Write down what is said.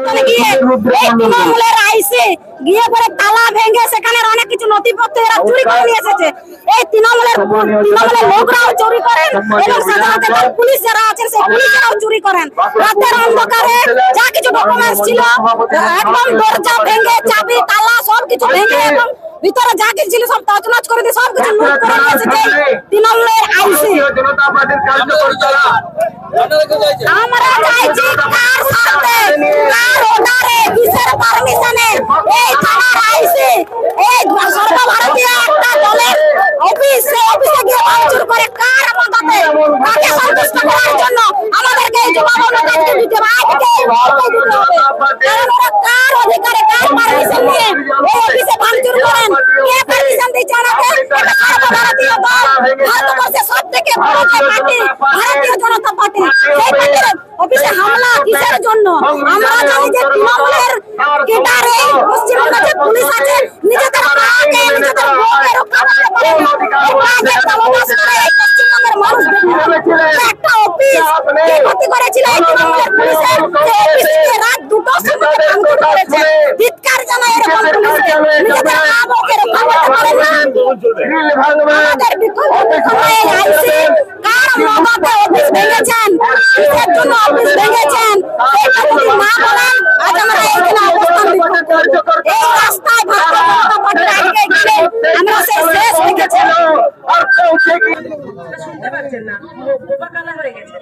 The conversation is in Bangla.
ওখানে গিয়ে এই তৃণমূলের আইসে গিয়ে পরে তালা ভেঙে সেখানে অনেক কিছু নথিপত্র এরা চুরি করে নিয়ে এসেছে। এই তৃণমূলের তৃণমূলের লোকরাও চুরি করেন এবং সাথে পুলিশ যারা আছেন সেই পুলিশেরাও চুরি করেন। রাতের অন্ধকারে যা কিছু ডকুমেন্টস ছিল একদম দরজা ভেঙে চাবি তালা সব কিছু ভেঙে এবং ভিতরে যা কিছু ছিল সব তছনছ করে দিয়ে সব কিছু লুট করে নিয়ে এসেছে তৃণমূলের আইসি। জনতা পার্টির কার্যকর্তারা। আমরা চাইছি কার সাথে কার অর্ডারে কিসের পারমিশনে এই থানার আইসি এই সর্বভারতীয় একটা দলের অফিস সেই অফিসে গিয়ে ভাঙচুর করে কার মদতে কাকে সন্তুষ্ট করার জন্য আমাদেরকে এই জবাব আমাদেরকে দিতে হবে আজকে এই মুহূর্তে দিতে হবে কারণ ওরা কার অধিকারে কার পারমিশন নিয়ে এই অফিসে ভাঙচুর করেন। কে পারমিশন দিচ্ছে ওনাকে এটা সর্বভারতীয় দল? ভারতবর্ষের সব থেকে বড় যে পার্টি ভারতীয় জনতা পার্টি। সেই পার্টির অফিসে হামলা কিসের জন্য? আমরা জানি যে তৃণমূলের কেডারে পশ্চিমবঙ্গ পুলিশ আছে নিজেদের মাকে নিজেদের বউকে রক্ষা করতে পারে না। এই কাজে তালাবাস করে এই পশ্চিমবঙ্গের মানুষ একটা অফিস কি ক্ষতি করেছিল এই তৃণমূলের পুলিশের যে অফিসকে রাত দুটোর সময় ভাঙচুর করেছে ধিক্কার জানায় এরকম পুলিশকে নিজেদের মা বউকে রক্ষা করতে পারে না গ্রিল ভাঙবেন আমাদের বিকল্প বিকল্প এই আইসি কার মদতে অফিস ভেঙেছেন? কিসের জন্য অফিস ভেঙেছেন? এটা যদি না বলেন আজ আমরা এইখানে অবস্থান এই রাস্তায় ভারতীয় জনতা পার্টির আজকে গেলে আমরা সেই শেষ দেখেছি। আর কেউ থেকে শুনতে পাচ্ছেন না। বোবা কানা হয়ে গেছে।